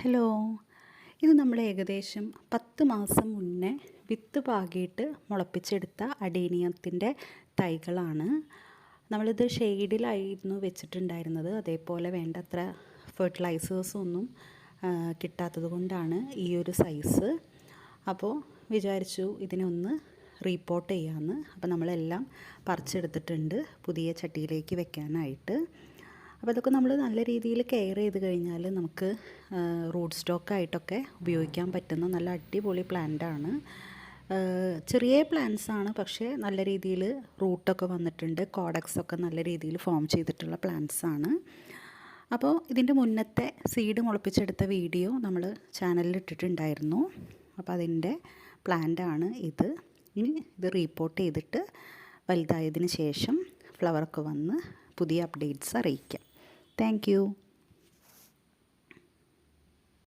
Hello. ഇത് നമ്മൾ ഏകദേശം പത്ത് മാസം മുന്നേ വിത്ത് പാകിയിട്ട് മുളപ്പിച്ചെടുത്ത അടീനിയത്തിന്റെ തൈകളാണ്. നമ്മളിത് ഷെയ്ഡിലായിരുന്നു വെച്ചിട്ടുണ്ടായിരുന്നത്. അതേപോലെ വേണ്ടത്ര ഫെർട്ടിലൈസേഴ്സൊന്നും കിട്ടാത്തത് കൊണ്ടാണ് ഈ ഒരു സൈസ്. അപ്പോൾ വിചാരിച്ചു ഇതിനൊന്ന് റീപ്പോർട്ട് ചെയ്യാമെന്ന് അപ്പോൾ നമ്മളെല്ലാം പറിച്ചെടുത്തിട്ടുണ്ട് പുതിയ ചട്ടിയിലേക്ക് വെക്കാനായിട്ട്. അപ്പോൾ അതൊക്കെ നമ്മൾ നല്ല രീതിയിൽ കെയർ ചെയ്ത് കഴിഞ്ഞാൽ നമുക്ക് റൂട്ട് സ്റ്റോക്കായിട്ടൊക്കെ ഉപയോഗിക്കാൻ പറ്റുന്ന നല്ല അടിപൊളി പ്ലാന്റാണ് ചെറിയ പ്ലാന്റ്സ് ആണ് പക്ഷേ നല്ല രീതിയിൽ റൂട്ടൊക്കെ വന്നിട്ടുണ്ട്. കോഡക്സ് ഒക്കെ നല്ല രീതിയിൽ ഫോം ചെയ്തിട്ടുള്ള പ്ലാന്റ്സ് ആണ്. അപ്പോൾ ഇതിന്റെ മുന്നത്തെ സീഡ് മുളപ്പിച്ചെടുത്ത വീഡിയോ നമ്മൾ ചാനലിൽ ഇട്ടിട്ടുണ്ടായിരുന്നു. അപ്പോൾ അതിന്റെ ആണ് ഇത്. ഇനി ഇത് റീപ്പോർട്ട് ചെയ്തിട്ട് വലുതായതിന് ശേഷം ഫ്ലവറൊക്കെ വന്ന് പുതിയ അപ്ഡേറ്റ്സ് അറിയിക്കാം. Thank you.